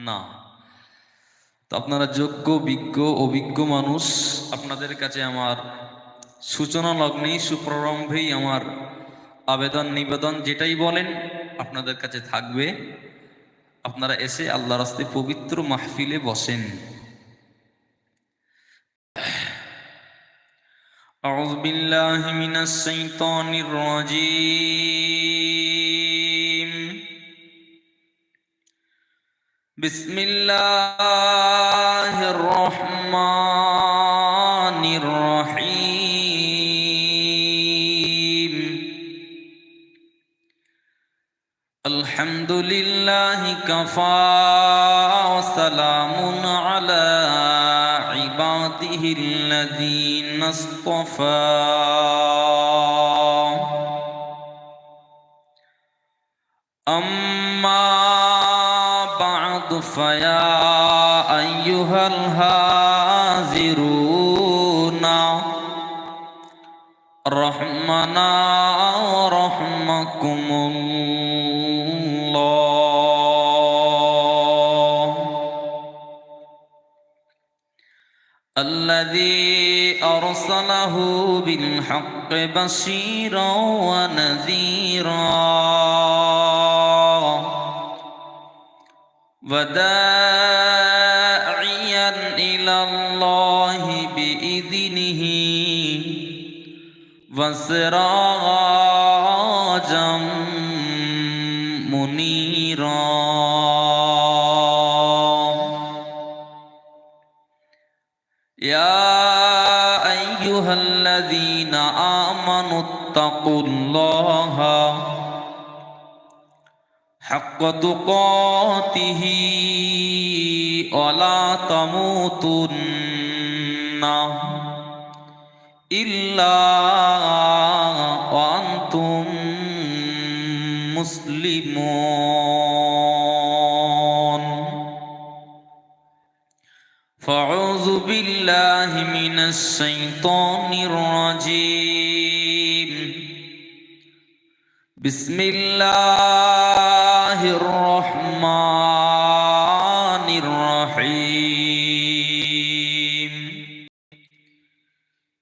না তো আপনারা যোগ্য বিজ্ঞ অভিজ্ঞ মানুষ আপনাদের কাছে আমার সূচনা লগ্নেই সুপ্রারম্ভেই আমার আবেদন নিবেদন যেটাই বলেন আপনাদের কাছে থাকবে আপনারা এসে আল্লাহ রাস্তে পবিত্র মাহফিলে বসেন أعوذ بالله من الشيطان الرجيم بسم الله الرحمن الرحيم. الحمد لله كفى وسلام على عباده الذين اصطفى. فيا أيها الهازرون رحمنا ورحمكم الله. الذي أرسله بالحق بشيرا ونذيرا. وداعيا إلى الله بإذنه. وسراجا منيرا. يا أيها الذين آمنوا اتقوا الله حق تقاته ولا تموتن إلا وأنتم مسلمون فاعوذ بالله من الشيطان الرجيم بسم الله الرحمن الرحيم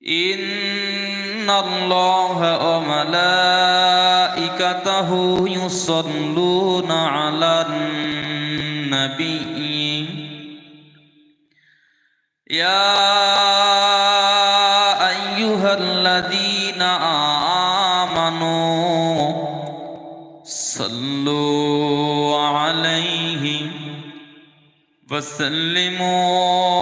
إن الله وملائكته يصلون على النبي يا أيها الذين آمنوا فسلموا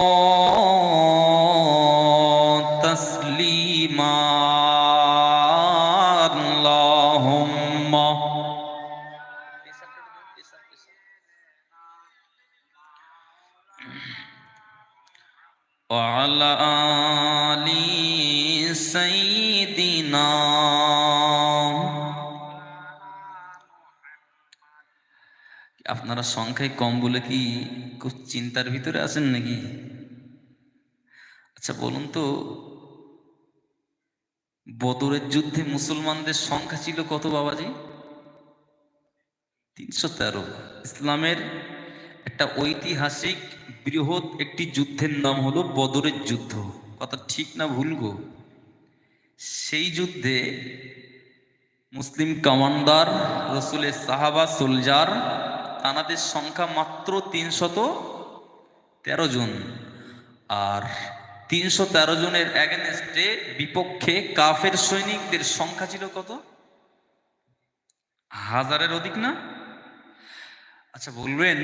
আপনারা সংখ্যায় কম বলে কি খুব চিন্তার ভিতরে আছেন নাকি? আচ্ছা বলুন তো, বদরের যুদ্ধে মুসলমানদের সংখ্যা ছিল কত বাবাজি? তিনশো তেরো। ইসলামের একটা ঐতিহাসিক বৃহৎ একটি যুদ্ধের নাম হলো বদরের যুদ্ধ। কথা ঠিক না ভুল গো? সেই যুদ্ধে মুসলিম কমান্ডার, রসুলের সাহাবা, সোলজার তানাদের সংখ্যা মাত্র তিনশত তেরো জন। আর তিনশো তেরো জনের অ্যাগেনেস্টে বিপক্ষে কাফের সৈনিকদের সংখ্যা ছিল কত? হাজারের অধিক না? আচ্ছা বলবেন,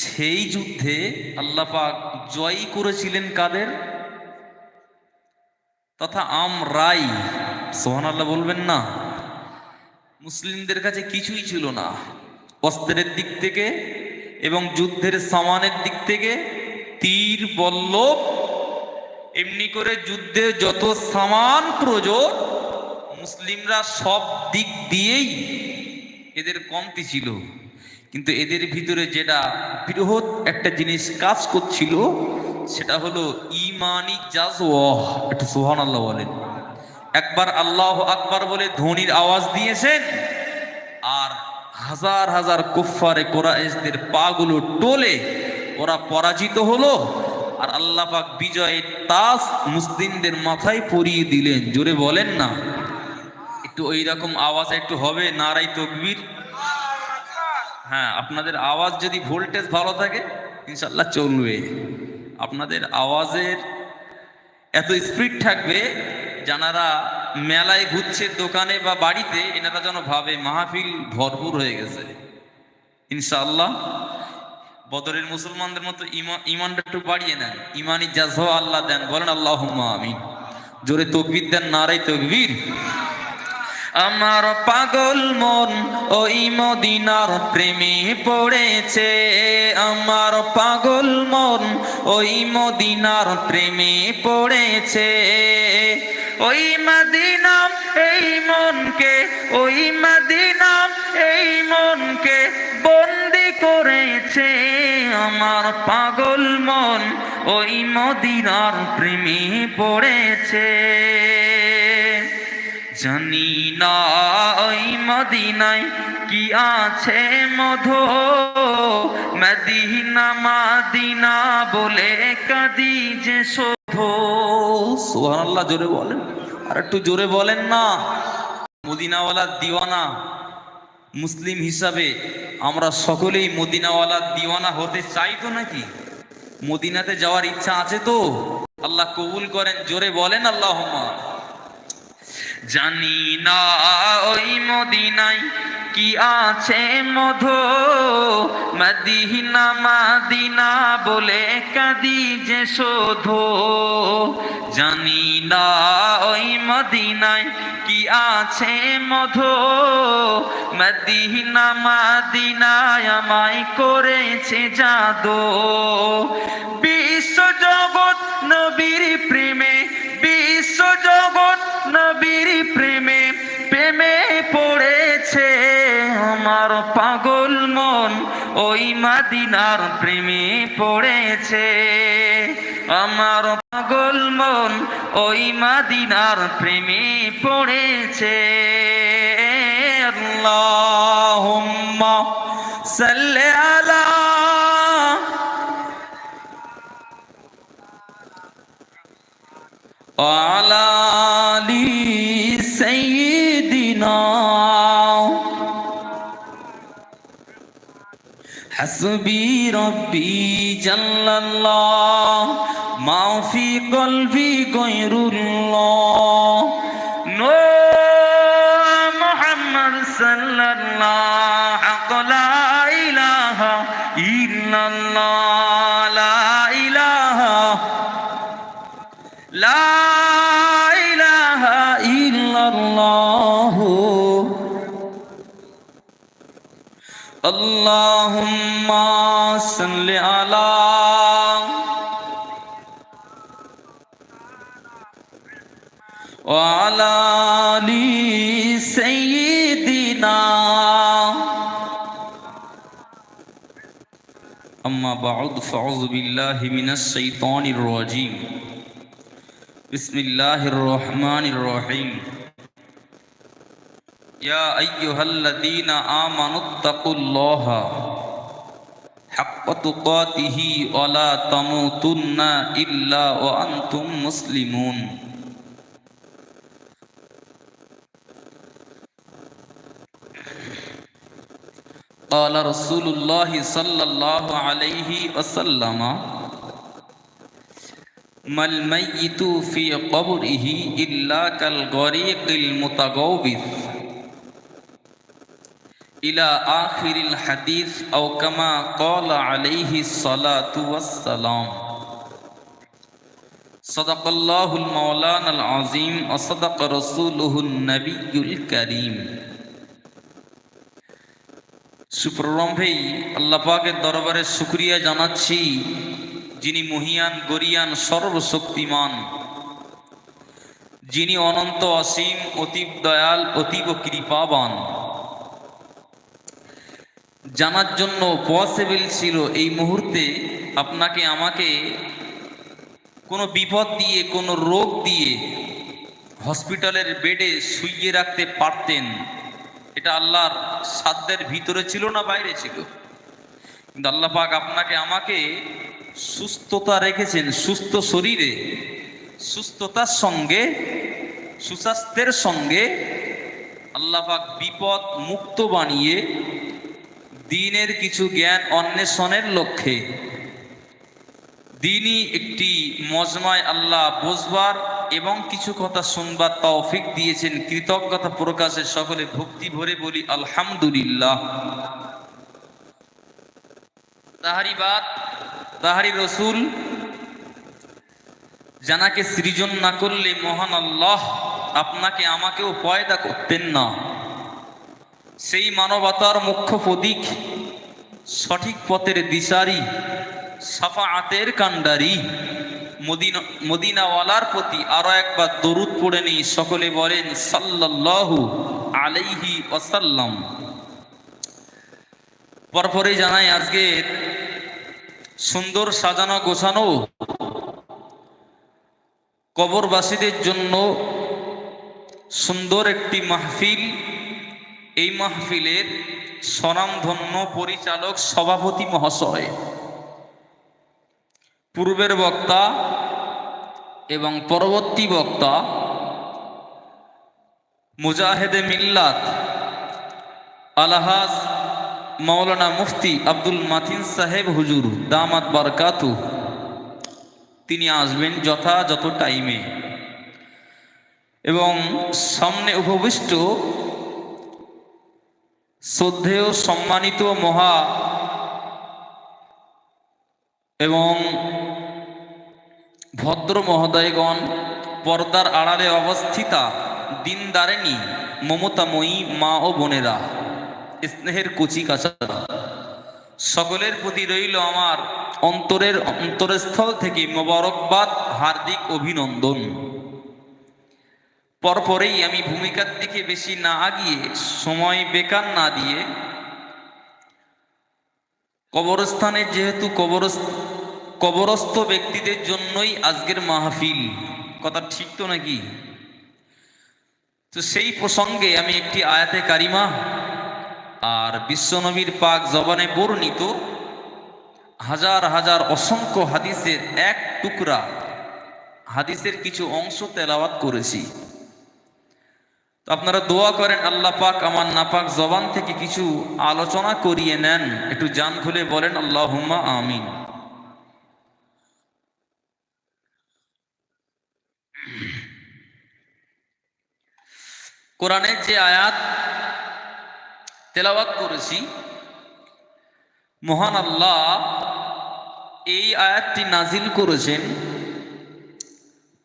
সেই যুদ্ধে আল্লাহ পাক জয়ী করেছিলেন কাদের? তথা আমরাই সোহান আল্লাহ বলবেন না, মুসলিমদের কাছে কিছুই ছিল না। অস্ত্রের দিক থেকে এবং যুদ্ধের সামানের দিক থেকে তীর, বল্লভ, এমনি করে যুদ্ধে যত সামান প্রয়োজন, মুসলিমরা সব দিক দিয়েই এদের কমতি ছিল। কিন্তু এদের ভিতরে যেটা বৃহৎ একটা জিনিস কাজ করছিল, সেটা হলো ইমানি জাজওয়াহ। একটু সোহান আল্লাহ বলেন। একবার আল্লাহ আকবার বলে ধ্বনির আওয়াজ দিয়েছেন, আর হাজার হাজার কুফারে কোরআশদের পাগুলো টোলে ওরা পরাজিত হলো আর আল্লাহ পাক বিজয়ের তাস মুসলিমদের মাথায় পরিয়ে দিলেন। জোরে বলেন না। একটু ওই রকম আওয়াজ একটু হবে নারাই তকবির। হ্যাঁ আপনাদের আওয়াজ যদি ভোল্টেজ ভালো থাকে ইনশাল্লাহ চলবে। আপনাদের আওয়াজের এত স্পিড থাকবে যারা মেলায় ঘুরছে দোকানে বা বাড়িতে, এনারা যেন ভাবে মাহফিল ভরপুর হয়ে গেছে। ইনশাআল্লাহ, বদরের মুসলমানদের মতো ইমা- ইমানটা একটু বাড়িয়ে নেন। ইমানি জাজহ আল্লাহ দেন, বলেন আল্লাহ আমিন। জোরে তকবির দেন নারাই তকবীর। আমার পাগল মন ওই মদিনার প্রেমে পড়েছে। আমার পাগল মন ওই মদিনার প্রেমে পড়েছে। ওই মদিনা, এই মনকে, ওই মদিনা, এই মনকে বন্দি করেছে আমার পাগল মন। ওই মদিনার প্রেমে পড়েছে। জানি না ওই মদিনায় কি আছে মধু। মদিনা, মাদিনা বলে কাদি যে শোধো আল্লাহ জোরে বলেন। আর একটু জোরে বলেন না। মদিনাওয়ালা দিওয়ানা, মুসলিম হিসাবে আমরা সকলেই মদিনাওয়ালা দিওয়ানা হতে চাই তো নাকি? মদিনাতে যাওয়ার ইচ্ছা আছে তো? আল্লাহ কবুল করেন, জোরে বলেন আল্লাহ জানি না ওই মদিনায় কি আছে মধু। মদিনা, মাদিনা বলে কাদি যে শোধো। জানি না ওই মদিনায় কি আছে মধু। মদিনা মাদিনায় আমায় করেছে জাদু। বিশ্ব জগৎ নবীর প্রেমে, বিশ্ব জগৎ নবীর প্রেমে প্রেমে পড়েছে আমার পাগল মন। ওই মাদিনার প্রেমে পড়েছে আমার পাগল মন। ওই মাদিনার প্রেমে পড়েছে। আল্লাহুম্মা সাল্লি আলা وعلى آل سيدنا حسبي ربي جل الله ما في قلبي غير الله اللهم صل على وعلى آل سيدنا. أما بعد فأعوذ بالله من الشيطان الرجيم. بسم الله الرحمن الرحيم. يا أيها الذين آمنوا اتقوا الله حق تقاته ولا تموتن إلا وأنتم مسلمون. قال رسول الله صلى الله عليه وسلم ما الميت في قبره إلا كالغريق المتغوبث إلى آخر الحديث أو كما قال عليه الصلاة والسلام صدق الله المولانا العظيم وصدق رسوله النبي الكريم সুপ্ররম্ভেই আল্লাহ পাকের দরবারে শুক্রিয়া জানাচ্ছি যিনি মহিয়ান গরিয়ান সর্বশক্তিমান যিনি অনন্ত অসীম অতীব দয়াল অতীব কৃপাবান জানার জন্য পসিবল ছিল এই মুহূর্তে আপনাকে আমাকে কোনো বিপদ দিয়ে, কোনো রোগ দিয়ে হসপিটালের বেডে শুইয়ে রাখতে পারতেন। এটা আল্লাহর সাধ্যের ভিতরে ছিল না বাইরে ছিল? কিন্তু আল্লাহ পাক আপনাকে আমাকে সুস্থতা রেখেছেন, সুস্থ শরীরে, সুস্থতার সঙ্গে, সুস্বাস্থ্যের সঙ্গে আল্লাহ পাক বিপদ মুক্ত বানিয়ে দিনের কিছু জ্ঞান অন্বেষণের লক্ষ্যে। দিনই একটি মজমায় আল্লাহ বসবার এবং কিছু কথা শুনবার তৌফিক দিয়েছেন। কৃতজ্ঞতা প্রকাশে সকলে ভক্তি ভরে বলি, আলহামদুলিল্লাহ। তাহারি বাদ তাহারি রসুল, জানাকে সৃজন না করলে মহান আল্লাহ আপনাকে আমাকেও পয়দা করতেন না। সেই মানবতার মুখ্য প্রতীক, সঠিক পথের দিশারি, সাফাআতের কাণ্ডারি। মদিনা, মদিনাওয়ালার প্রতি আরও একবার দরুদ পড়ে নিই, সকলে বলেন সাল্লাল্লাহু আলাইহি ওয়াসাল্লাম। পরপরে জানাই আজকে সুন্দর সাজানো গোছানো কবরবাসীদের জন্য সুন্দর একটি মাহফিল এই মাহফিলের স্বনামধন্য পরিচালক সভাপতি মহাশয়। পূর্বের বক্তা এবং পরবর্তী বক্তা মুজাহেদে মিল্লাত আলহাজ মাওলানা মুফতি আব্দুল মাতিন সাহেব হুজুর, দামাত বারকাতু। তিনি আসবেন যথাযথ টাইমে। এবং সামনে উপবিষ্ট শ্রদ্ধেয়, সম্মানিত মহা এবং ভদ্র মহোদয়গণ, পর্দার আড়ালে অবস্থিতা দিনদারেনি মমতাময়ী মা ও বোনেরা, স্নেহের কুচি কাছারা সকলের প্রতি রইল আমার অন্তরের অন্তরস্থল থেকে মোবারকবাদ, হার্দিক অভিনন্দন। পরপরেই আমি ভূমিকার দিকে বেশি না আগিয়ে সময় বেকার না দিয়ে কবরস্থানে যেহেতু কবরস্থ কবরস্থ ব্যক্তিদের জন্যই আজকের মাহফিল। কথা ঠিক তো নাকি? তো সেই প্রসঙ্গে আমি একটি আয়াতে কারিমা আর বিশ্বনবীর পাক জবানে বর্ণিত হাজার হাজার অসংখ্য হাদিসের এক টুকরা, হাদিসের কিছু অংশ তেলাওয়াত করেছি। তো আপনারা দোয়া করেন, আল্লাহ পাক আমার নাপাক জবান থেকে কিছু আলোচনা করিয়ে নেন। একটু জান খুলে বলেন আল্লাহ হুম্মা আমিন। কোরআনের যে আয়াত তেলাওয়াত করেছি, মহান আল্লাহ এই আয়াতটি নাজিল করেছেন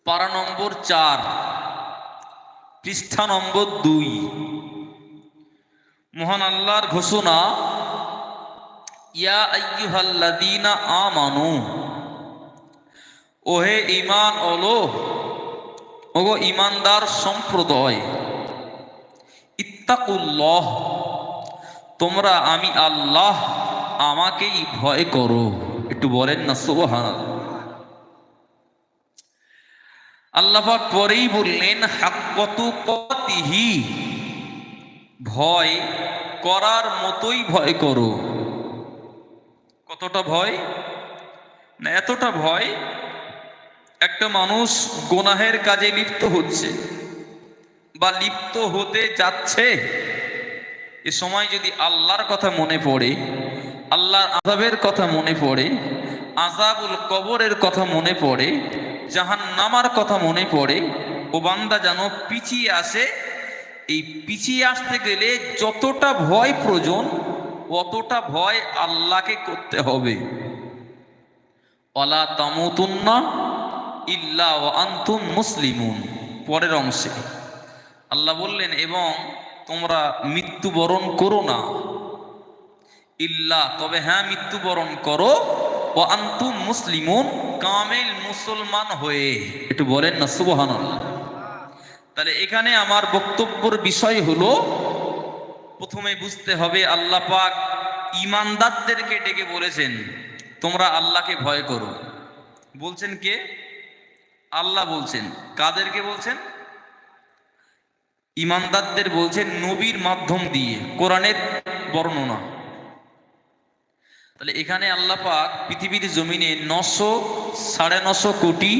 পারা নম্বর চার। পৃষ্ঠা নম্বর দুই। মহান আল্লাহর ঘোষণা, ইয়া আইয়ুহাল্লাযীনা আমানু, ওহে ঈমান ওলো ওগো ঈমানদার সম্প্রদায়, ইত্তাকুল্লাহ, তোমরা আমি আল্লাহ, আমাকেই ভয় করো। একটু বলেন না সুবহান আল্লাপাক পরেই বললেন, হাক্কতু কতিহি। ভয় করার মতোই ভয় করো। কতটা ভয়? না, এতটা ভয় একটা মানুষ গোনাহের কাজে লিপ্ত হচ্ছে বা লিপ্ত হতে যাচ্ছে। এ সময় যদি আল্লাহর কথা মনে পড়ে, আল্লাহর আজাবের কথা মনে পড়ে আজাবুল কবরের কথা মনে পড়ে জাহান নামার কথা মনে পড়ে, ও বান্দা যেন পিছিয়ে আসে। এই পিছিয়ে আসতে গেলে যতটা ভয় প্রয়োজন, অতটা ভয় আল্লাহকে করতে হবে। অলা তামুতুন্না ইল্লা ও আন্তুম মুসলিমুন, পরের অংশে। আল্লাহ বললেন, এবং তোমরা মৃত্যুবরণ করো না। ইল্লা, তবে হ্যাঁ মৃত্যুবরণ করো। ও আন্তুম মুসলিমুন, কামেল মুসলমান হয়ে। একটু বলেন না সুবহান তাহলে এখানে আমার বক্তব্যের বিষয় হলো, প্রথমে বুঝতে হবে আল্লাহ পাক ইমানদারদেরকে ডেকে বলেছেন, তোমরা আল্লাহকে ভয় করো। বলছেন কে? আল্লাহ বলছেন। কাদেরকে বলছেন? ইমানদারদের বলছেন নবীর মাধ্যম দিয়ে, কোরআনের বর্ণনা। তাহলে এখানে আল্লাহ পাক পৃথিবীর জমিনে নশো, সাড়ে নশো কোটি,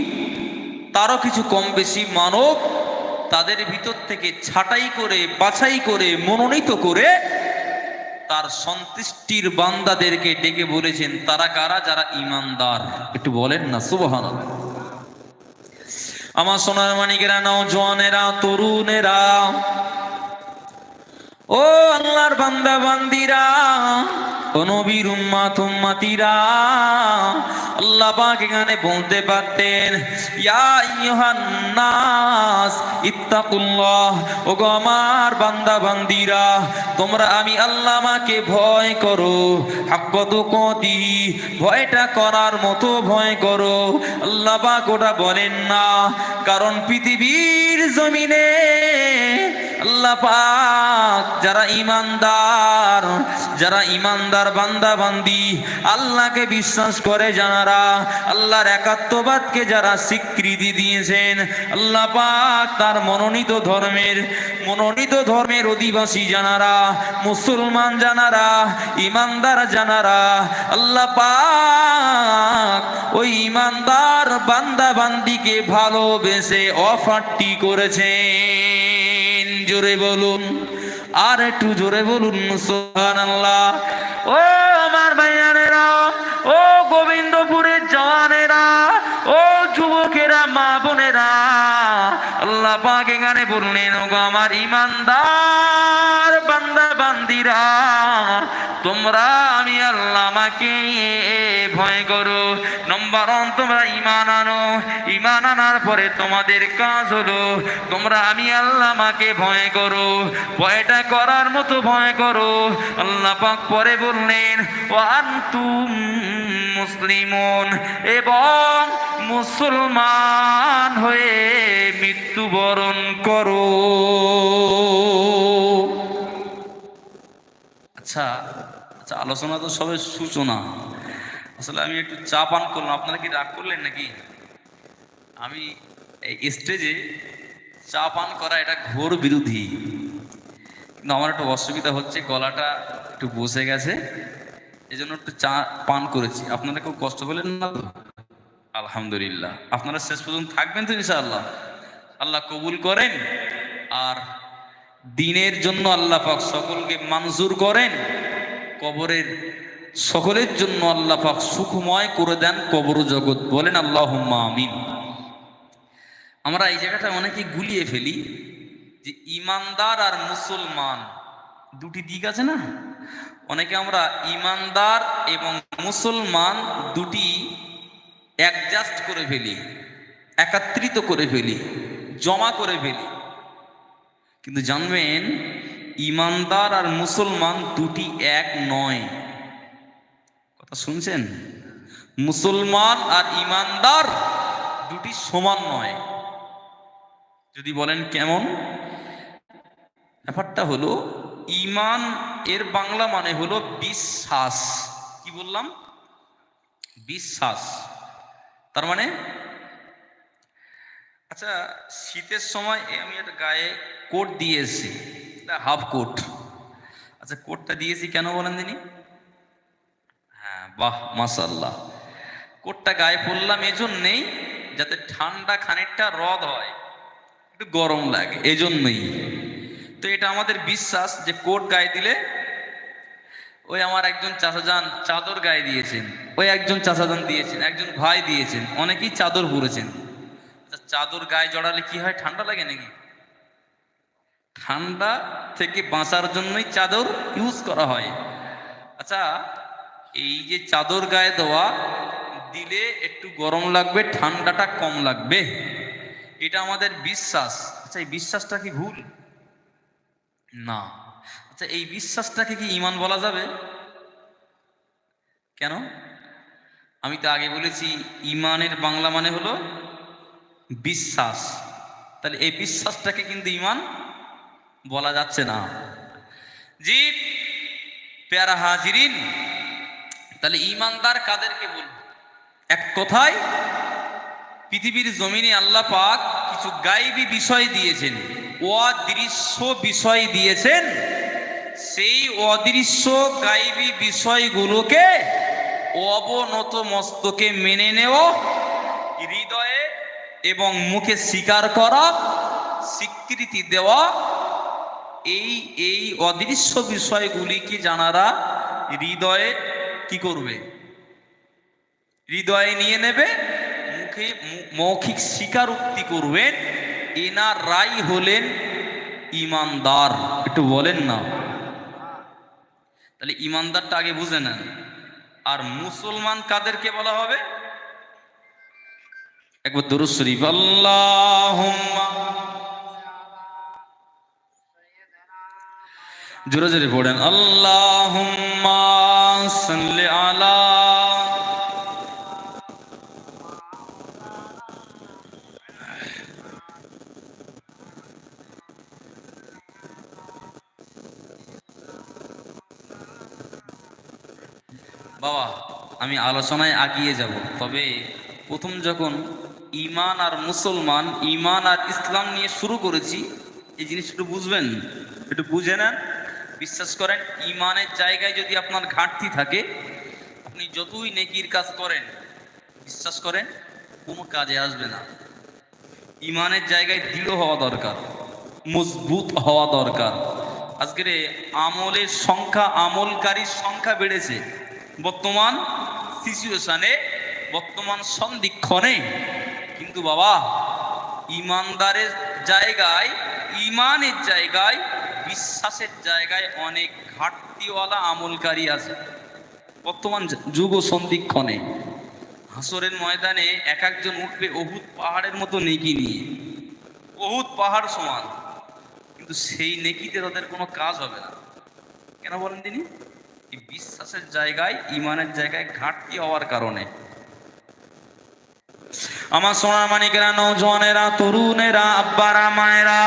তারও কিছু কম বেশি মানব তাদের ভিতর থেকে ছাঁটাই করে, বাছাই করে, মনোনীত করে তার সন্তুষ্টির বান্দাদেরকে ডেকে বলেছেন, তারা কারা? যারা ইমানদার। একটু বলেন না সুবহান আমার সোনার মানিকেরা, নওজোয়ানেরা, তরুণেরা ও আল্লাহর বান্দা, বান্দিরা, ও নবীর উম্মাত, উম্মাতিরা, আল্লাহ পাক এখানে বলতে পারতেন। ইয়া আইয়ুহান নাস ইত্তাকুল্লাহ ও গো আমার বান্দা, বান্দিরা, তোমরা আমি আল্লাহ মাকে ভয় করো হাক্কত কতি ভয়টা করার মতো ভয় করো। আল্লাহ পাক ওটা বলেন না, কারণ পৃথিবীর জমিনে আল্লাহ পাক যারা ইমানদার যারা ইমানদার বান্দা বান্দি আল্লাহকে বিশ্বাস করে যারা, আল্লাহর একাত্মবাদকে যারা স্বীকৃতি দিয়েছেন, আল্লাহ পাক তার মনোনীত ধর্মের মনোনীত ধর্মের অধিবাসী জানারা মুসলমান জানারা ইমানদার জানারা আল্লাহ পাক ওই ইমানদার বান্দা বান্দিকে ভালোবেসে অফারটি করেছেন। জোরে বলুন, আর একটু জোরে বলুন, সুবহানাল্লাহ। ও আমার ভাইয়ানেরা, ও গোবিন্দপুরের জওয়ানেরা, ও যুবকেরা, মা বোনেরা, আল্লাহ পাক এখানে বললেন ও গো আমার ইমানদার বান্দা, বান্দিরা, তোমরা আমি আল্লাহ আমাকে ভয় করো নম্বর ওয়ান তোমরা ইমান আনো। ইমান আনার পরে তোমাদের কাজ হলো, তোমরা আমি আল্লাহ মাকে ভয় করো। ভয়টা করার মতো ভয় করো। আল্লাহ পাক পরে বললেন ও আন্তুম মুসলিমুন। এবং মুসলমান হয়ে মৃত্যুবরণ করো। আচ্ছা আচ্ছা আলোচনা তো সবে সূচনা। আসলে আমি একটু চা পান করলাম। আপনারা কি রাগ করলেন নাকি? আমি এই স্টেজে চা পান করা এটা ঘোর বিরোধী। কিন্তু আমার একটু অসুবিধা হচ্ছে, গলাটা একটু বসে গেছে। এই জন্য একটু চা পান করেছি। আপনারা কেউ কষ্ট পেলেন না তো? আলহামদুলিল্লাহ। আপনারা শেষ পর্যন্ত থাকবেন তো ইনশাআল্লাহ। আল্লাহ কবুল করেন। আর দিনের জন্য আল্লাহ পাক সকলকে মঞ্জুর করেন। কবরের সকলের জন্য আল্লাহ পাক সুখময় করে দেন কবর জগৎ। বলেন আল্লাহ আমিন। আমরা এই জায়গাটা অনেকে গুলিয়ে ফেলি যে ইমানদার আর মুসলমান দুটি দিক আছে না? অনেকে আমরা ইমানদার এবং মুসলমান দুটি অ্যাডজাস্ট করে ফেলি, একাত্রিত করে ফেলি, জমা করে ফেলি। কিন্তু জানবেন, ইমানদার আর মুসলমান দুটি এক নয়। শুনছেন? মুসলমান আর ইমানদার দুটি সমান নয়। যদি বলেন কেমন? ব্যাপারটা হলো, ইমান এর বাংলা মানে হলো বিশ্বাস। কি বললাম? বিশ্বাস। তার মানে আচ্ছা শীতের সময় আমি একটা গায়ে কোট দিয়েছি হাফ কোট। আচ্ছা কোটটা দিয়েছি কেন বলেন হ্যাঁ বাহ মাসাল্লাহ কোটটা গায়ে পরলাম এজন্যেই যাতে ঠান্ডা খানিকটা রদ হয়, একটু গরম লাগে, এজন্যই। তো এটা আমাদের বিশ্বাস যে কোট গায়ে দিলে ওই আমার একজন চাচাজান চাদর গায়ে দিয়েছেন, ওই একজন চাচাজান দিয়েছেন, একজন ভাই দিয়েছেন, অনেকেই চাদর পরেছেন। চাদর গায়ে জড়ালে কি হয়, ঠান্ডা লাগে নাকি? ঠান্ডা থেকে বাঁচার জন্যই চাদর ইউজ করা হয়। আচ্ছা এই যে চাদর গায়ে দেওয়া, দিলে একটু গরম লাগবে, ঠান্ডাটা কম লাগবে। এটা আমাদের বিশ্বাস। আচ্ছা এই বিশ্বাসটা কি ভুল? না। আচ্ছা এই বিশ্বাসটাকে কি ইমান বলা যাবে? কেন? আমি তো আগে বলেছি ইমানের বাংলা মানে হলো বিশ্বাস। তাহলে এই বিশ্বাসটাকে কিন্তু ইমান বলা যাচ্ছে না। জি, প্যারা হাজিরিন। তাহলে ইমানদার কাদেরকে বলব? এক কথায়, পৃথিবীর জমিনে আল্লাহ পাক কিছু গাইবী বিষয় দিয়েছেন, অদৃশ্য বিষয় দিয়েছেন, সেই অদৃশ্য গাইবী বিষয়গুলোকে অবনত মস্তকে মেনে নেওয়া, হৃদয়ে এবং মুখে স্বীকার করা, স্বীকৃতি দেওয়া, এই এই অদৃশ্য বিষয়গুলিকে জানারা হৃদয়ে কি করবে? হৃদয়ে নিয়ে নেবে, মুখে মৌখিক স্বীকারোক্তি করবেন, এনার রাই হলেন ইমানদার। একটু বলেন না। তাহলে ইমানদারটা আগে বুঝে নেন। আর মুসলমান কাদেরকে বলা হবে? একবার দরুদ শরীফ আল্লাহ জোরে জোরে পড়েন। আল্লাহ আলা বাবা, আমি আলোচনায় আগিয়ে যাব, তবে প্রথম যখন ইমান আর মুসলমান ইমান আর ইসলাম নিয়ে শুরু করেছি, এই জিনিসটা বুঝবেন? একটু বুঝে নেন? বিশ্বাস করেন ইমানের জায়গায় যদি আপনার ঘাটতি থাকে, আপনি যতই নেকির কাজ করেন, বিশ্বাস করেন, কোনো কাজে আসবে না। ইমানের জায়গায় দৃঢ় হওয়া দরকার, মজবুত হওয়া দরকার। আজকের আমলের সংখ্যা, আমলকারীর সংখ্যা বেড়েছে। বর্তমান সিচুয়েশনে বর্তমান সন্ধিক্ষণে, কিন্তু বাবা ইমানদারের জায়গায় ইমানের জায়গায় বিশ্বাসের জায়গায় অনেক ঘাটতিওয়ালা আমলকারী আছে। বর্তমান যুগ সন্ধিক্ষণে হাসরের ময়দানে এক একজন উঠবে অহুত পাহাড়ের মতো নেকি নিয়ে। অহুত পাহাড় সমান, কিন্তু সেই নেকিদের ওদের কোনো কাজ হবে না। কেন বলেন তিনি? বিশ্বাসের জায়গায়, ইমানের জায়গায় ঘাটতি হওয়ার কারণে। আমার সোনা মানিকেরা নৌজওয়ানেরা তরুণেরা, আব্বারা, মায়েরা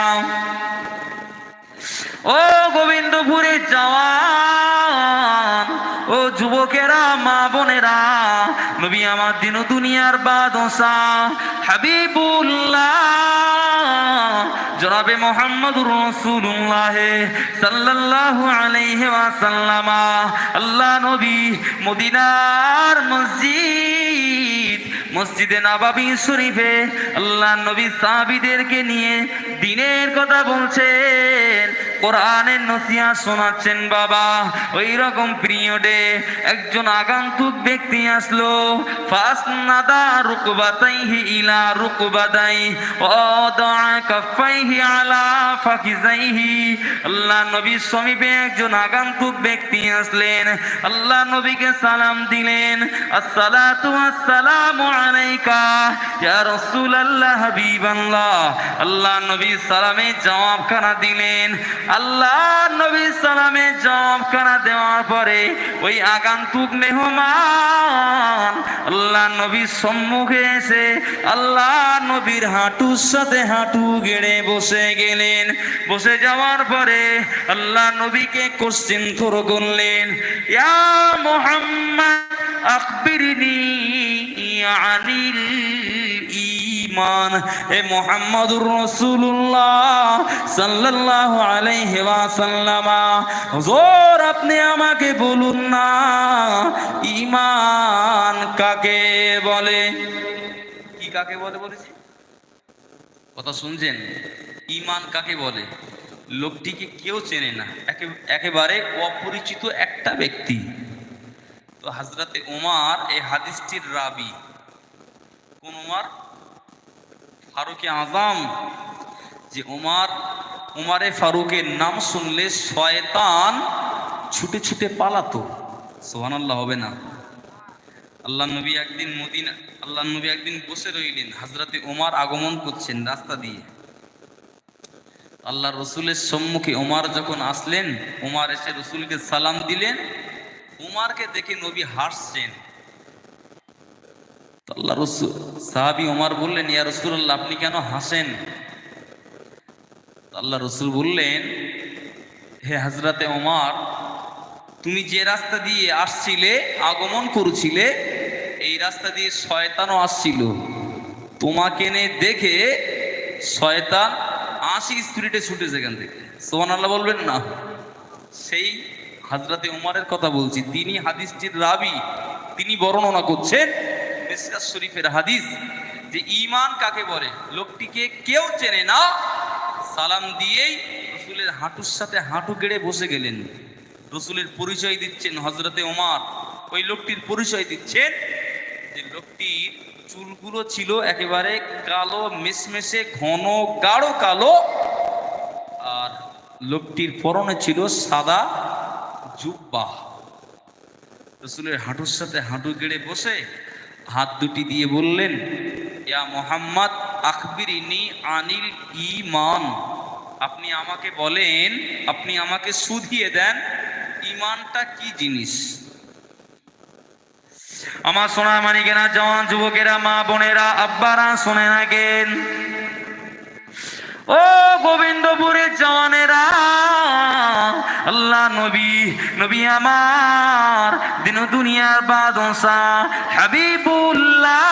ও গোবিন্দপুরে জওয়ান, ও যুবকেরা, মা বোনেরা, নবী আমার দিন দুনিয়ার বাদশা, হাবিবুল্লাহ, জনাবে মোহাম্মদুর রসুল্লাহ সাল্লাল্লাহু আলাইহি ওয়াসাল্লামা, আল্লাহ নবী মদিনার মসজিদ মসজিদে নবাবী শরীফে আল্লাহ নবী সাহাবিদেরকে নিয়ে দিনের কথা বলছেন, কোরআনের নসিয়া শোনাচ্ছেন, বাবা। ওই রকম পিরিয়ডে একজন আগন্তুক ব্যক্তি আসলো ফাস্ট নাদা রুকবাতাইহি ইলা রুকবাদাই ও দা কাফাইহি আলা ফাকিজাইহি। আল্লাহ নবীর সমীপে একজন আগন্তুক ব্যক্তি আসলেন, আল্লাহ নবীকে সালাম দিলেন, আসসালাতু আসসালামু আল্লাহ সালামে দেওয়ার পরে ওই আগান্তুক সম্মুখে এসে আল্লাহ নবীর হাঁটুর সাথে হাঁটু গেড়ে বসে গেলেন। বসে যাওয়ার পরে আল্লাহ নবীকে কোশ্চিন থর করলেন, ইয়া মোহাম্মদ, আখবিরনি আনিল ঈমান। হে মুহাম্মদুর রাসূলুল্লাহ সাল্লাল্লাহু আলাইহি ওয়াসাল্লাম হুজুর আপনি আমাকে বলুন না ইমান কাকে বলে? কি কাকে বলে বলেছি? কথা শুনছেন? ইমান কাকে বলে? লোকটিকে কেউ চেনে না, একে- একেবারে অপরিচিত একটা ব্যক্তি। তো হাজরাতে উমার এই হাদিসটির রাবি। কোন উমার? ফারুকে আজম যে উমার, উমারে ফারুকের নাম শুনলে শয়তান ছুটে ছুটে পালাতো। সোহানাল্লাহ হবে না। আল্লাহ নবী একদিন মদিনা আল্লাহ নবী একদিন বসে রইলেন। হাজরাতে ওমার আগমন করছেন রাস্তা দিয়ে। আল্লাহ রসুলের সম্মুখে ওমার যখন আসলেন ওমার এসে রসুলকে সালাম দিলেন। উমারকে দেখে নবী হাসছেন। আল্লাহ রসুল, সাহাবি ওমার বললেন, ইয়া রসুল্লাহ আপনি কেন হাসেন? আল্লাহ রসুল বললেন, হে হাজরাতে ওমার, তুমি যে রাস্তা দিয়ে আসছিলে, আগমন করছিলে, এই রাস্তা দিয়ে শয়তানও আসছিল। তোমাকে নে দেখে শয়তান আশি স্পিরিটে ছুটে সেখান থেকে। সোহান আল্লাহ বলবেন না। সেই হাজরাতে উমারের কথা বলছি। তিনি হাদিসটির রাবি, তিনি বর্ণনা করছেন মিসকাত শরীফের হাদিস যে ঈমান কাকে বলে? লোকটিকে কেউ চেনে না। সালাম দিয়েই রসুলের হাঁটুর সাথে হাঁটু গেড়ে বসে গেলেন। রসুলের পরিচয় দিচ্ছেন হজরতে ওমার। ওই লোকটির পরিচয় দিচ্ছেন যে লোকটির চুলগুলো ছিল একেবারে কালো মেশমেশে ঘন, গাঢ় কালো। আর লোকটির পরনে ছিল সাদা জুব্বা। রসুলের হাঁটুর সাথে হাঁটু গেড়ে বসে হাত দুটি দিয়ে বললেন, ইয়া মোহাম্মদ আকবিরিনি আনিল ইমান আপনি আমাকে বলেন, আপনি আমাকে শুধিয়ে দেন ইমানটা কি জিনিস? আমার সোনা মানিকেরা জওয়ান যুবকেরা, মা বোনেরা, আব্বারা শোনে নাকেন ও গোবিন্দপুরের জনেরা আল্লাহ নবী নবী আমার দিন দুনিয়ার বাদশা হাবিবুল্লাহ।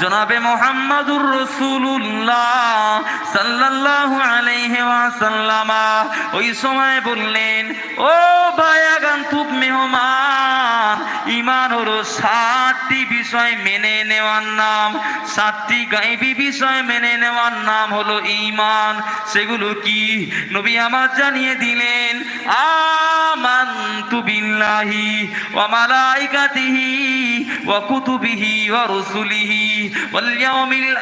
জনাবে মোহাম্মদুর রসুল্লাহ সাল্লাল্লাহু আলাইহি ওয়াসাল্লামা, ওই সময় বললেন, ও ভাইয়াগান খুব মেহমান ইমান হলো সাতটি বিষয় মেনে নেওয়ার নাম, সাতটি গাইবি বিষয় মেনে নেওয়ার নাম হলো ইমান সেগুলো কি? নবী আমার জানিয়ে দিলেন, আমানতু বিল্লাহি ওয়া মালাইকাতিহি ওয়া কুতুবিহি ওয়া রুসুলিহি। ওয়াল ইয়াউমিল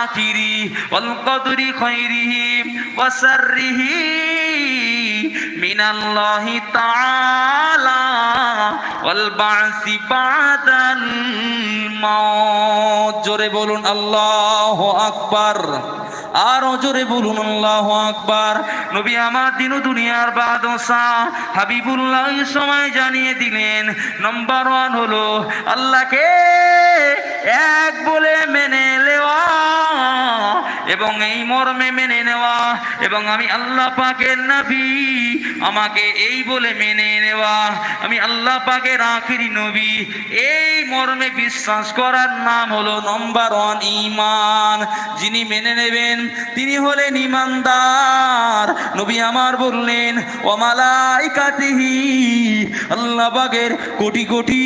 আখিরি ওয়াল কদরি খাইরিহি ওয়া শাররিহি মিনাল্লাহি তাআলা জোরে বলুন আল্লাহ মাউত জোরে বলুন আল্লাহু আকবার জোরে বলুন আল্লাহু আকবার। নবী আমার দিন দুনিয়ার বাদশা। হাবিবুল্লাহ সময় জানিয়ে দিলেন নম্বর ওয়ান হলো আল্লাহকে এক বলে মেনে নেওয়া এবং এই মর্মে মেনে নেওয়া এবং আমি আল্লাহ পাকের নবী আমাকে এই বলে মেনে নেওয়া। আমি আল্লাহ পাকের আখিরি নবী, এই মর্মে বিশ্বাস করার নাম হলো নম্বর ওয়ান ইমান। যিনি মেনে নেবেন তিনি হলেন ইমানদার। নবী আমার বললেন ওমালাইকাতিহি আল্লাহ বাগের কোটি কোটি